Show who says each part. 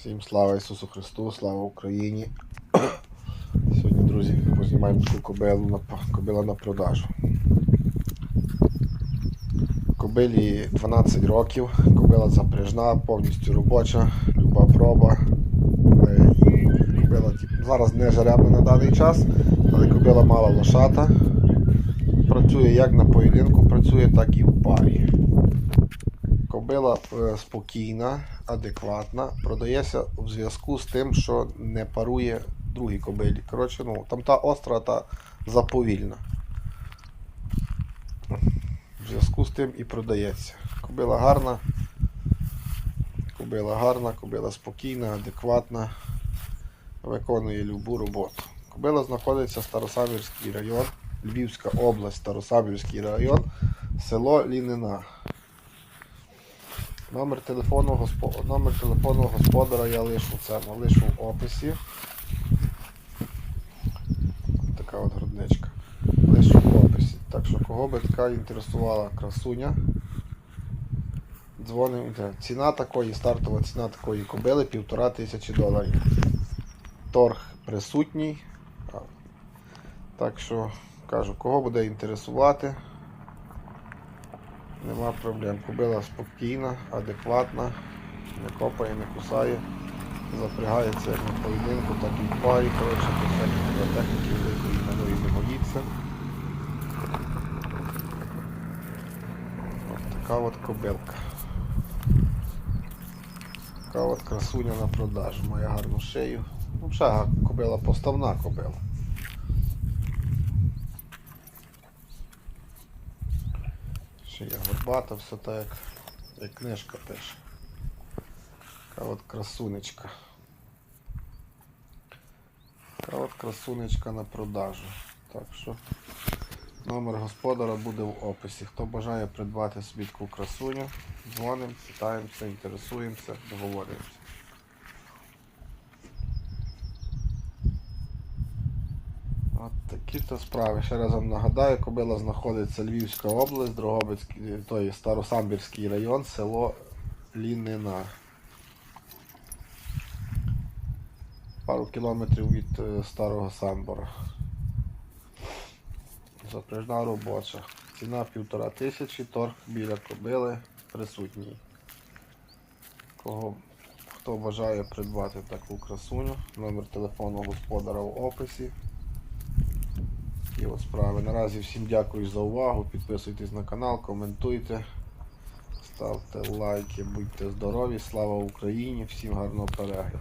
Speaker 1: Всім слава Ісусу Христу, слава Україні. Сьогодні, друзі, познімаємо таку кобилу на, кобила на продажу. Кобилі 12 років, кобила запряжна, повністю робоча, люба проба. Е, Кобила зараз не жеребна на даний час, але кобила мала лошата. Працює як на поєдинку, працює, так і в парі. Кобила е, спокійна, адекватна, продається в зв'язку з тим, що не парує другій кобилі. Коротше, ну, там та остра, та заповільна. В зв'язку з тим і продається. Кобила гарна, кобила гарна, кобила спокійна, адекватна, виконує любу роботу. Кобила знаходиться Старосамівський район, Львівська область, Старосамівський район, село Лінина. Номер телефону, госпо... Номер телефону господара я лишу це, лишу в описі. Така от грудничка. Лишу в описі. Так що кого би така інтересувала красуня. Дзвонимо. Ціна такої, стартова ціна такої кобили півтора тисячі доларів. Торг присутній. Так що кажу, кого буде інтересувати. Нема проблем. Кобила спокійна, адекватна, не копає, не кусає, запрягається як на поєдинку, так і в парі. Коротше, то всякої техніки великої малої не боїться. От така от кобилка. Така от красуня на продажу. Має гарну шию. Ну, кобила поставна кобила. Ще є горбата, все так як книжка теж. Така от красунечка. Така от красунечка на продажу. Так що номер господара буде в описі. Хто бажає придбати собі таку красуню, дзвонимо, питаємося, інтересуємося, договорюємося. От такі то справи. Ще раз вам нагадаю, кобила знаходиться Львівська область, Дрогобицький, той Старосамбірський район, село Лінина. Пару кілометрів від е, Старого Самбора. Запряжна робоча. Ціна півтора тисячі, торг біля кобили присутній. Кого, хто бажає придбати таку красуню, номер телефону господара в описі. Такі от справи. Наразі всім дякую за увагу. Підписуйтесь на канал, коментуйте, ставте лайки, будьте здорові, слава Україні, всім гарного перегляду.